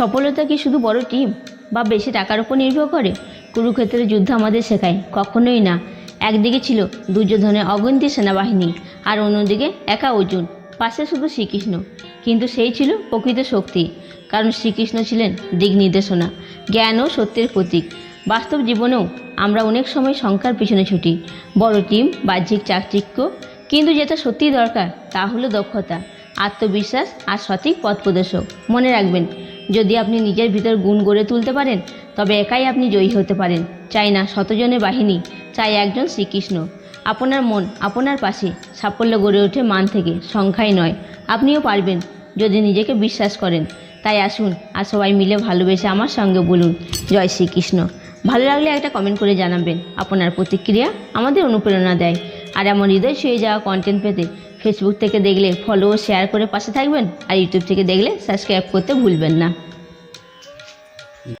সফলতা কি শুধু বড় টিম বা বেশি টাকার উপর নির্ভর করে? কুরুক্ষেত্রের যুদ্ধ আমাদের শেখায়, কখনোই না। একদিকে ছিল দুর্যোধনের অগন্তি সেনাবাহিনী, আর অন্যদিকে একা অর্জুন, পাশে শুধু শ্রীকৃষ্ণ। কিন্তু সেই ছিল প্রকৃত শক্তি, কারণ শ্রীকৃষ্ণ ছিলেন দিক নির্দেশনা, জ্ঞান ও সত্যের প্রতীক। বাস্তব জীবনেও আমরা অনেক সময় সংখ্যার পিছনে ছুটি, বড় টিম, বাহ্যিক চাকচিক্য, কিন্তু যেটা সত্যিই দরকার তা হলো দক্ষতা, আত্মবিশ্বাস আর সঠিক পথ প্রদর্শক। মনে রাখবেন যদি আপনি নিজের ভিতর গুণ গড়ে তুলতে পারেন, তবে একাই আপনি জয়ী হতে পারেন। চাই না শতজনের বাহিনী, চাই একজন শ্রীকৃষ্ণ। আপনার মন, আপনার পাশে সাফল্য গড়ে ওঠে মান থেকে, সংখ্যাই নয়। আপনিও পারবেন যদি নিজেকে বিশ্বাস করেন। তাই আসুন, আর সবাই মিলে ভালোবেসে আমার সঙ্গে বলুন, জয় শ্রীকৃষ্ণ। ভালো লাগলে একটা কমেন্ট করে জানাবেন। আপনার প্রতিক্রিয়া আমাদের অনুপ্রেরণা দেয়। আর এমন হৃদয় ছুঁয়ে যাওয়া কন্টেন্ট পেতে ফেসবুক থেকে দেখলে ফলো শেয়ার করে পাশে থাকবেন। আর ইউটিউব থেকে দেখলে সাবস্ক্রাইব করতে ভুলবেন না।